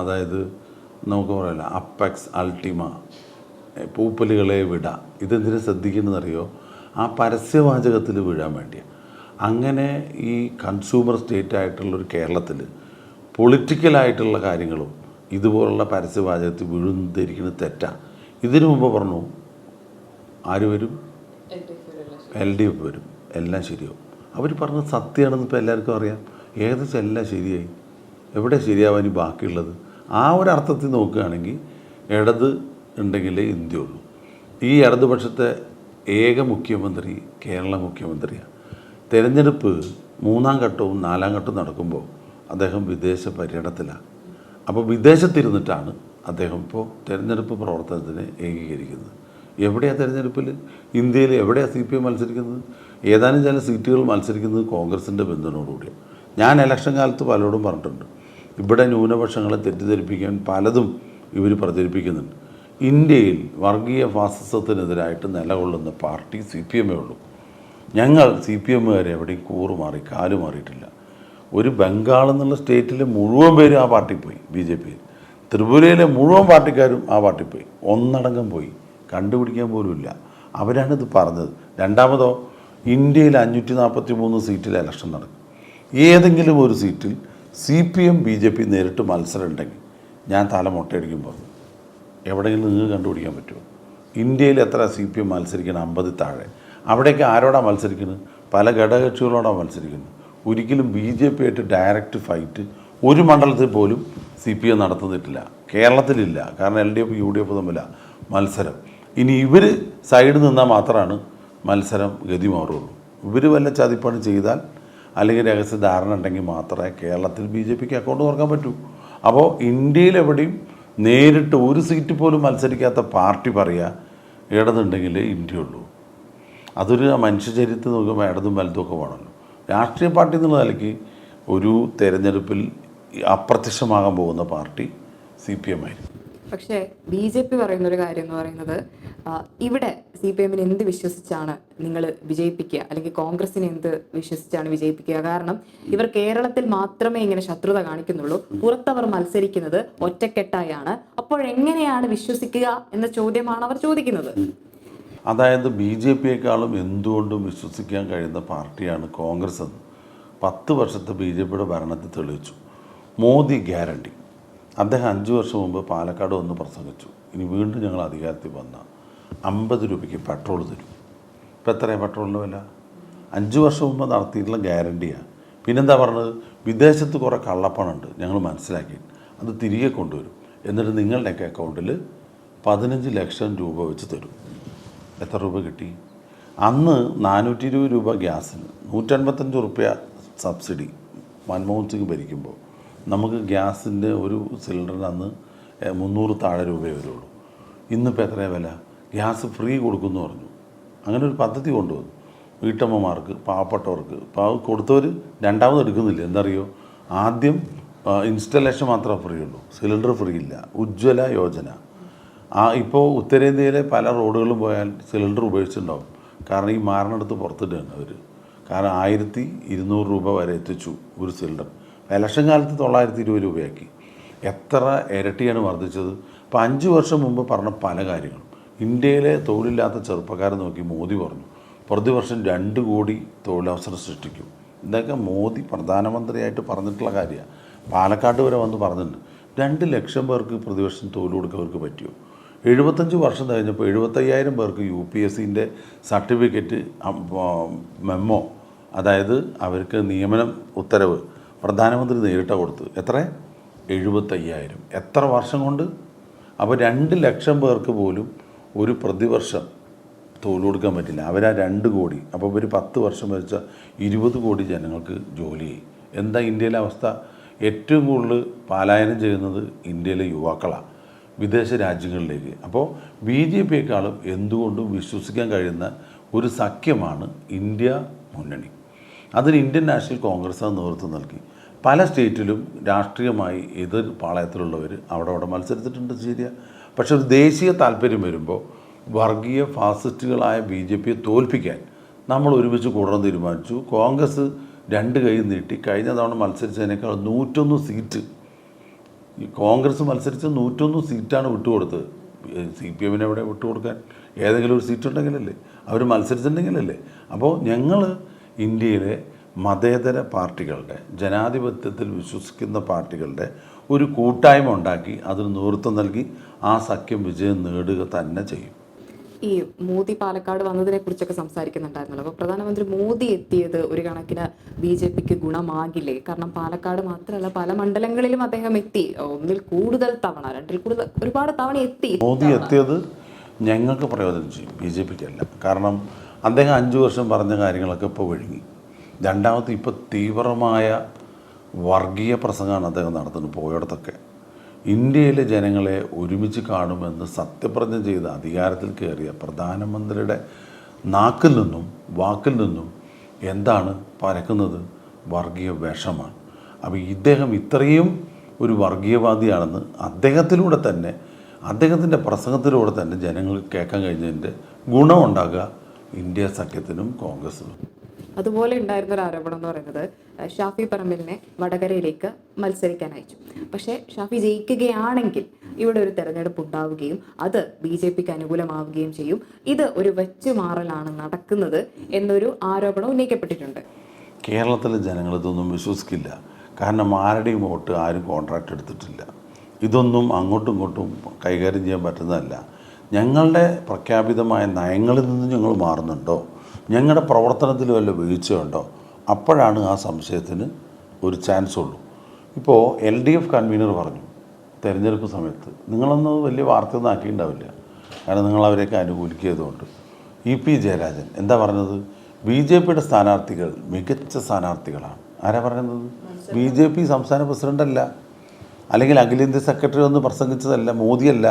അതായത് നമുക്ക് പറയല അപ്പക്സ് അൾട്ടിമ പൂപ്പലുകളെ വിട. ഇതെന്തിനു ശ്രദ്ധിക്കുന്നതറിയോ? ആ പരസ്യവാചകത്തിൽ വീഴാൻ വേണ്ടിയാണ് അങ്ങനെ ഈ കൺസ്യൂമർ സ്റ്റേറ്റ് ആയിട്ടുള്ളൊരു കേരളത്തിൽ പൊളിറ്റിക്കലായിട്ടുള്ള കാര്യങ്ങളും ഇതുപോലുള്ള പരസ്യവാചകത്തിൽ വീഴുന്നിരിക്കുന്നത് തെറ്റാണ് ഇതിനു മുമ്പ് പറഞ്ഞു ആര് വരും? എൽ ഡി എഫ് വരും. എല്ലാം ശരിയാവും. അവർ പറഞ്ഞ സത്യമാണെന്ന് ഇപ്പോൾ എല്ലാവർക്കും അറിയാം. ഏകദേശം എല്ലാം ശരിയായി. എവിടെ ശരിയാവാൻ ബാക്കിയുള്ളത്? ആ ഒരു അർത്ഥത്തിൽ നോക്കുകയാണെങ്കിൽ ഇടത് ഉണ്ടെങ്കിലേ ഇന്ത്യ ഉള്ളൂ ഈ ഇടതുപക്ഷത്തെ ഏക മുഖ്യമന്ത്രി കേരള മുഖ്യമന്ത്രിയാണ് തിരഞ്ഞെടുപ്പ് മൂന്നാം ഘട്ടവും നാലാം ഘട്ടവും നടക്കുമ്പോൾ അദ്ദേഹം വിദേശ പര്യടനത്തിലാണ് അപ്പോൾ വിദേശത്തിരുന്നിട്ടാണ് അദ്ദേഹം ഇപ്പോൾ തിരഞ്ഞെടുപ്പ് പ്രവർത്തനത്തിന് ഏകീകരിക്കുന്നത്. എവിടെയാണ് തിരഞ്ഞെടുപ്പിൽ? ഇന്ത്യയിൽ എവിടെയാണ് സി പി എം മത്സരിക്കുന്നത്? ഏതാനും ചില സീറ്റുകൾ മത്സരിക്കുന്നത് കോൺഗ്രസിന്റെ ബന്ധനോടുകൂടിയാണ് ഞാൻ ഇലക്ഷൻ കാലത്ത് പലരോടും പറഞ്ഞിട്ടുണ്ട്. ഇവിടെ ന്യൂനപക്ഷങ്ങളെ തെറ്റിദ്ധരിപ്പിക്കാൻ പലതും ഇവർ പ്രചരിപ്പിക്കുന്നുണ്ട്. ഇന്ത്യയിൽ വർഗീയ ഫാസിസത്തിനെതിരായിട്ട് നിലകൊള്ളുന്ന പാർട്ടി സി പി എമ്മേ ഉള്ളൂ. ഞങ്ങൾ സി പി എമ്മുകാരെ എവിടെയും കൂറുമാറി കാലുമാറിയിട്ടില്ല. ഒരു ബംഗാൾ എന്നുള്ള സ്റ്റേറ്റിലെ മുഴുവൻ പേരും ആ പാർട്ടി പോയി ബി ജെ പിയിൽ ത്രിപുരയിലെ മുഴുവൻ പാർട്ടിക്കാരും ആ പാർട്ടി പോയി. ഒന്നടങ്കം പോയി. കണ്ടുപിടിക്കാൻ പോലുമില്ല അവരാണ് പറഞ്ഞത്. രണ്ടാമതോ ഇന്ത്യയിൽ അഞ്ഞൂറ്റി നാൽപ്പത്തി മൂന്ന് സീറ്റിൽ ഇലക്ഷൻ നടക്കും. ഏതെങ്കിലും ഒരു സീറ്റിൽ C P M B J P നേരിട്ട് മത്സരം ഉണ്ടെങ്കിൽ ഞാൻ തല മുട്ടയടിക്കും പറഞ്ഞു എവിടെയെങ്കിലും നിങ്ങൾക്ക് കണ്ടുപിടിക്കാൻ പറ്റുമോ? ഇന്ത്യയിൽ എത്ര സി പി എം മത്സരിക്കണം? അമ്പതിൽ താഴെ. അവിടേക്ക് ആരോടാണ് മത്സരിക്കുന്നത് പല ഘടകകക്ഷികളോടാണ് മത്സരിക്കുന്നത് ഒരിക്കലും ബി ജെ പി ആയിട്ട് ഡയറക്റ്റ് ഫൈറ്റ് ഒരു മണ്ഡലത്തിൽ പോലും സി പി എം നടത്തുന്നിട്ടില്ല കേരളത്തിലില്ല. കാരണം L D F U D F തമ്മില മത്സരം. ഇനി ഇവർ സൈഡ് നിന്നാൽ മാത്രമാണ് മത്സരം ഗതി മാറുള്ളൂ. ഇവർ വല്ല ചതിപ്പണി ചെയ്താൽ അല്ലെങ്കിൽ രഹസ്യ ധാരണ ഉണ്ടെങ്കിൽ മാത്രമേ കേരളത്തിൽ ബി ജെ പിക്ക് അക്കൗണ്ട് തുറക്കാൻ പറ്റൂ. അപ്പോൾ ഇന്ത്യയിൽ എവിടെയും നേരിട്ട് ഒരു സീറ്റ് പോലും മത്സരിക്കാത്ത പാർട്ടി പറയുക ഇടതുണ്ടെങ്കിൽ ഇന്ത്യയുള്ളൂ. അതൊരു മനുഷ്യചരിത്രം നോക്കുമ്പോൾ ഇടതും വലതും ഒക്കെ വേണമല്ലോ. രാഷ്ട്രീയ പാർട്ടി എന്നുള്ള നിലയ്ക്ക് ഒരു തെരഞ്ഞെടുപ്പിൽ അപ്രത്യക്ഷമാകാൻ പോകുന്ന പാർട്ടി സി പി എം ആയിരുന്നു പക്ഷേ ബി ജെ പി പറയുന്ന ഒരു കാര്യം എന്ന് പറയുന്നത് ഇവിടെ സി പി എമ്മിന് എന്ത് വിശ്വസിച്ചാണ് നിങ്ങൾ വിജയിപ്പിക്കുക? അല്ലെങ്കിൽ കോൺഗ്രസിനെ എന്ത് വിശ്വസിച്ചാണ് വിജയിപ്പിക്കുക? കാരണം ഇവർ കേരളത്തിൽ മാത്രമേ ഇങ്ങനെ ശത്രുത കാണിക്കുന്നുള്ളൂ. പുറത്തവർ മത്സരിക്കുന്നത് ഒറ്റക്കെട്ടായാണ്. അപ്പോഴെങ്ങനെയാണ് വിശ്വസിക്കുക എന്ന ചോദ്യമാണ് അവർ ചോദിക്കുന്നത്. അതായത് ബി ജെ പിയെക്കാളും എന്തുകൊണ്ടും വിശ്വസിക്കാൻ കഴിയുന്ന പാർട്ടിയാണ് കോൺഗ്രസ് എന്ന്. പത്ത് വർഷത്തെ ബി ജെ പിയുടെ ഭരണത്തിൽ തെളിയിച്ചു. മോദി ഗ്യാരണ്ടി. അദ്ദേഹം അഞ്ച് വർഷം മുമ്പ് പാലക്കാട് വന്ന് പ്രസംഗിച്ചു. ഇനി വീണ്ടും ഞങ്ങൾ അധികാരത്തിൽ വന്ന അമ്പത് രൂപയ്ക്ക് പെട്രോൾ തരും. ഇപ്പം എത്രയാണ് പെട്രോളിന്റെ വില? അഞ്ച് വർഷം മുമ്പ് നടത്തിയിട്ടുള്ള ഗ്യാരണ്ടിയാണ് പിന്നെന്താ പറഞ്ഞത്? വിദേശത്ത് കുറേ കള്ളപ്പണമുണ്ട്. ഞങ്ങൾ മനസ്സിലാക്കി. അത് തിരികെ കൊണ്ടുവരും. എന്നിട്ട് നിങ്ങളുടെയൊക്കെ അക്കൗണ്ടിൽ പതിനഞ്ച് ലക്ഷം രൂപ വെച്ച് തരും. എത്ര രൂപ കിട്ടി? അന്ന് നാനൂറ്റി ഇരുപത് രൂപ ഗ്യാസിന് നൂറ്റൻപത്തഞ്ച് റുപ്യ സബ്സിഡി മൻമോഹൻ സിംഗ് ഭരിക്കുമ്പോൾ. നമുക്ക് ഗ്യാസിന്റെ ഒരു സിലിണ്ടറിന് അന്ന് മുന്നൂറ് താഴെ രൂപയേ വരുള്ളൂ. ഇന്നിപ്പോൾ എത്രയാണ് വില? ഗ്യാസ് ഫ്രീ കൊടുക്കുമെന്ന് പറഞ്ഞു. അങ്ങനെ ഒരു പദ്ധതി കൊണ്ടുവന്നു. വീട്ടമ്മമാർക്ക് പാവപ്പെട്ടവർക്ക്. പാവ കൊടുത്തവർ രണ്ടാമത് എടുക്കുന്നില്ല? എന്തറിയോ? ആദ്യം ഇൻസ്റ്റലേഷൻ മാത്രമേ ഫ്രീ ഉള്ളൂ സിലിണ്ടർ ഫ്രീ ഇല്ല ഉജ്ജ്വല യോജന. ആ ഇപ്പോൾ ഉത്തരേന്ത്യയിലെ പല റോഡുകളും പോയാൽ സിലിണ്ടർ ഉപയോഗിച്ചിട്ടുണ്ടാവും. കാരണം ഈ മാറിനടുത്ത് പുറത്തിട്ടാണ് അവർ കാരണം ആയിരത്തി ഇരുന്നൂറ് രൂപ വരെ എത്തിച്ചു ഒരു സിലിണ്ടർ. ഇലക്ഷൻ കാലത്ത് തൊള്ളായിരത്തി ഇരുപത് രൂപയാക്കി. എത്ര ഇരട്ടിയാണ് വർദ്ധിച്ചത്. അപ്പോൾ അഞ്ച് വർഷം മുമ്പ് പറഞ്ഞ പല കാര്യങ്ങളും. ഇന്ത്യയിലെ തൊഴിലില്ലാത്ത ചെറുപ്പക്കാരെ നോക്കി മോദി പറഞ്ഞു. പ്രതിവർഷം രണ്ട് കോടി തൊഴിലവസരം സൃഷ്ടിക്കും. ഇതൊക്കെ മോദി പ്രധാനമന്ത്രിയായിട്ട് പറഞ്ഞിട്ടുള്ള കാര്യമാണ്. പാലക്കാട് വരെ വന്ന് പറഞ്ഞിട്ടുണ്ട്. രണ്ട് ലക്ഷം പേർക്ക് പ്രതിവർഷം തൊഴിൽ കൊടുക്കവർക്ക് പറ്റുമോ? എഴുപത്തഞ്ച് വർഷം കഴിഞ്ഞപ്പോൾ എഴുപത്തയ്യായിരം പേർക്ക് യു പി എസ് സിന്റെ സർട്ടിഫിക്കറ്റ് മെമ്മോ അതായത് അവർക്ക് നിയമനം ഉത്തരവ് പ്രധാനമന്ത്രി നേരിട്ട് കൊടുത്തു. എത്ര? എഴുപത്തയ്യായിരം. എത്ര വർഷം കൊണ്ട്? അപ്പോൾ രണ്ട് ലക്ഷം പേർക്ക് പോലും ഒരു പ്രതിവർഷം തൊഴിൽ കൊടുക്കാൻ പറ്റില്ല. അവരാ രണ്ട് കോടി. അപ്പോൾ ഒരു പത്ത് വർഷം വരച്ച ഇരുപത് കോടി ജനങ്ങൾക്ക് ജോലി എന്താ ഇന്ത്യയിലെ അവസ്ഥ? ഏറ്റവും കൂടുതൽ പാലായനം ചെയ്യുന്നത് ഇന്ത്യയിലെ യുവാക്കളാണ് വിദേശ രാജ്യങ്ങളിലേക്ക്. അപ്പോൾ ബി ജെ പിയെക്കാളും എന്തുകൊണ്ടും വിശ്വസിക്കാൻ കഴിയുന്ന ഒരു സഖ്യമാണ് ഇന്ത്യ മുന്നണി. അതിന് ഇന്ത്യൻ നാഷണൽ കോൺഗ്രസ് നേതൃത്വം നൽകി. പല സ്റ്റേറ്റിലും രാഷ്ട്രീയമായി എതിർ പാളയത്തിലുള്ളവർ അവിടെ അവിടെ മത്സരിച്ചിട്ടുണ്ട് ശരിയാ. പക്ഷെ ഒരു ദേശീയ താല്പര്യം വരുമ്പോൾ വർഗീയ ഫാസിസ്റ്റുകളായ ബി ജെ പിയെ തോൽപ്പിക്കാൻ നമ്മൾ ഒരുമിച്ച് കൂടണം തീരുമാനിച്ചു. കോൺഗ്രസ് രണ്ട് കൈ നീട്ടി കഴിഞ്ഞ തവണ മത്സരിച്ചതിനേക്കാൾ നൂറ്റൊന്ന് സീറ്റ് ഈ കോൺഗ്രസ് മത്സരിച്ച് നൂറ്റൊന്ന് സീറ്റാണ് വിട്ടുകൊടുത്തത്. സി പി എമ്മിന് എവിടെ വിട്ടുകൊടുക്കാൻ? ഏതെങ്കിലും ഒരു സീറ്റ് ഉണ്ടെങ്കിലല്ലേ അവർ മത്സരിച്ചിട്ടുണ്ടെങ്കിലല്ലേ? അപ്പോൾ ഞങ്ങൾ ഇന്ത്യയിലെ മതേതര പാർട്ടികളുടെ ജനാധിപത്യത്തിൽ വിശ്വസിക്കുന്ന പാർട്ടികളുടെ ഒരു കൂട്ടായ്മ ഉണ്ടാക്കി അതിന് നേതൃത്വം നൽകി ആ സഖ്യം വിജയം നേടുക തന്നെ ചെയ്യും. ഈ മോദി പാലക്കാട് വന്നതിനെ കുറിച്ചൊക്കെ സംസാരിക്കുന്നുണ്ടായിരുന്നല്ലോ. അപ്പോൾ പ്രധാനമന്ത്രി മോദി എത്തിയത് ഒരു കണക്കിന് ബി ജെ പിക്ക് ഗുണമാകില്ലേ? കാരണം പാലക്കാട് മാത്രമല്ല പല മണ്ഡലങ്ങളിലും അദ്ദേഹം എത്തി. ഒന്നിൽ കൂടുതൽ തവണ രണ്ടിൽ കൂടുതൽ ഒരുപാട് തവണ എത്തി. മോദി എത്തിയത് ഞങ്ങൾക്ക് പ്രയോജനം ചെയ്യും ബി ജെ പിക്ക് അല്ല കാരണം അദ്ദേഹം അഞ്ച് വർഷം പറഞ്ഞ കാര്യങ്ങളൊക്കെ ഇപ്പോൾ ഒഴുങ്ങി രണ്ടാമത് ഇപ്പോൾ തീവ്രമായ വർഗീയ പ്രസംഗമാണ് അദ്ദേഹം നടത്തുന്നത് പോയിടത്തൊക്കെ. ഇന്ത്യയിലെ ജനങ്ങളെ ഒരുമിച്ച് കാണുമെന്ന് സത്യപ്രജ്ഞ ചെയ്ത് അധികാരത്തിൽ കയറിയ പ്രധാനമന്ത്രിയുടെ നാക്കിൽ നിന്നും വാക്കിൽ നിന്നും എന്താണ് പരക്കുന്നത് വർഗീയ വിഷമാണ്. അപ്പോൾ ഇദ്ദേഹം ഇത്രയും ഒരു വർഗീയവാദിയാണെന്ന് അദ്ദേഹത്തിലൂടെ തന്നെ അദ്ദേഹത്തിന്റെ പ്രസംഗത്തിലൂടെ തന്നെ ജനങ്ങൾ കേൾക്കാൻ കഴിഞ്ഞതിന്റെ ഗുണമുണ്ടാകുക ഇന്ത്യ സഖ്യത്തിനും കോൺഗ്രസിനും. അതുപോലെ ഉണ്ടായിരുന്ന ഒരു ആരോപണം എന്ന് പറയുന്നത് ഷാഫി പറമ്പിലിനെ വടകരയിലേക്ക് മത്സരിക്കാൻ അയച്ചു. പക്ഷേ ഷാഫി ജയിക്കുകയാണെങ്കിൽ ഇവിടെ ഒരു തെരഞ്ഞെടുപ്പ് ഉണ്ടാവുകയും അത് ബി ജെ പിക്ക് അനുകൂലമാവുകയും ചെയ്യും. ഇത് ഒരു വെച്ചുമാറലാണ് നടക്കുന്നത് എന്നൊരു ആരോപണം ഉന്നയിക്കപ്പെട്ടിട്ടുണ്ട്. കേരളത്തിലെ ജനങ്ങൾ ഇതൊന്നും വിശ്വസിക്കില്ല. കാരണം ആരുടെയും വോട്ട് ആരും കോൺട്രാക്ട് എടുത്തിട്ടില്ല. ഇതൊന്നും അങ്ങോട്ടും ഇങ്ങോട്ടും കൈകാര്യം ചെയ്യാൻ പറ്റുന്നതല്ല. ഞങ്ങളുടെ പ്രഖ്യാപിതമായ നയങ്ങളിൽ നിന്ന് ഞങ്ങൾ മാറുന്നുണ്ടോ? ഞങ്ങളുടെ പ്രവർത്തനത്തിൽ വല്ല വീഴ്ചയുണ്ടോ അപ്പോഴാണ് ആ സംശയത്തിന് ഒരു ചാൻസ് ഉള്ളൂ. ഇപ്പോൾ എൽ ഡി എഫ് കൺവീനർ പറഞ്ഞു തിരഞ്ഞെടുപ്പ് സമയത്ത് നിങ്ങളൊന്നും വലിയ വാർത്തയൊന്നും ആക്കിയിട്ടുണ്ടാവില്ല. കാരണം നിങ്ങൾ അവരെയൊക്കെ അനുകൂലിക്കിയതുകൊണ്ട്. ഇ പി ജയരാജൻ എന്താ പറഞ്ഞത്? ബി ജെ പിയുടെ സ്ഥാനാർത്ഥികൾ മികച്ച സ്ഥാനാർത്ഥികളാണ്. ആരാ പറയുന്നത് ബി ജെ പി സംസ്ഥാന പ്രസിഡന്റല്ല അല്ലെങ്കിൽ അഖിലേന്ത്യാ സെക്രട്ടറി ഒന്ന് പ്രസംഗിച്ചതല്ല മോദിയല്ല.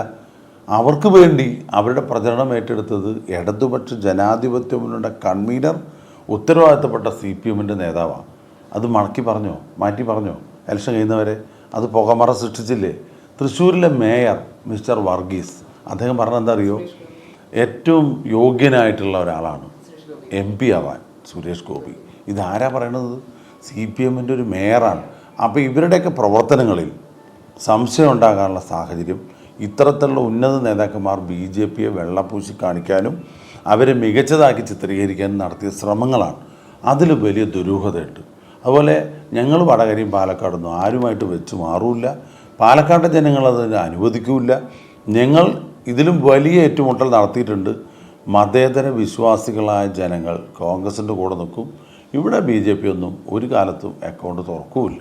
അവർക്ക് വേണ്ടി അവരുടെ പ്രചരണം ഏറ്റെടുത്തത് ഇടതുപക്ഷ ജനാധിപത്യ മുന്നണിയുടെ കൺവീനർ ഉത്തരവാദിത്തപ്പെട്ട സി പി എമ്മിന്റെ നേതാവാണ്. അത് മണക്കി പറഞ്ഞോ? മാറ്റി പറഞ്ഞോ? ഇലക്ഷൻ കഴിയുന്നവരെ അത് പുകമറ സൃഷ്ടിച്ചില്ലേ? തൃശ്ശൂരിലെ മേയർ മിസ്റ്റർ വർഗീസ് അദ്ദേഹം പറഞ്ഞത് എന്താ അറിയോ ഏറ്റവും യോഗ്യനായിട്ടുള്ള ഒരാളാണ്. എം പി ആവാൻ സുരേഷ് ഗോപി. ഇതാരാ പറയണത്? സി പി എമ്മിന്റെ ഒരു മേയറാണ്. അപ്പോൾ ഇവരുടെയൊക്കെ പ്രവർത്തനങ്ങളിൽ സംശയം ഉണ്ടാകാനുള്ള സാഹചര്യം ഇത്തരത്തിലുള്ള ഉന്നത നേതാക്കന്മാർ ബി ജെ പിയെ വെള്ളപൂശി കാണിക്കാനും അവരെ മികച്ചതാക്കി ചിത്രീകരിക്കാനും നടത്തിയ ശ്രമങ്ങളാണ്. അതിൽ വലിയ ദുരൂഹതയുണ്ട്. അതുപോലെ ഞങ്ങൾ വടകരയും പാലക്കാടൊന്നും ആരുമായിട്ട് വെച്ച് മാറൂല പാലക്കാട്ടെ ജനങ്ങൾ അതിന് അനുവദിക്കൂല ഞങ്ങൾ ഇതിലും വലിയ ഏറ്റുമുട്ടൽ നടത്തിയിട്ടുണ്ട്. മതേതര വിശ്വാസികളായ ജനങ്ങൾ കോൺഗ്രസിന്റെ കൂടെ നിൽക്കും. ഇവിടെ ബി ജെ പി ഒന്നും ഒരു കാലത്തും അക്കൗണ്ട് തുറക്കൂല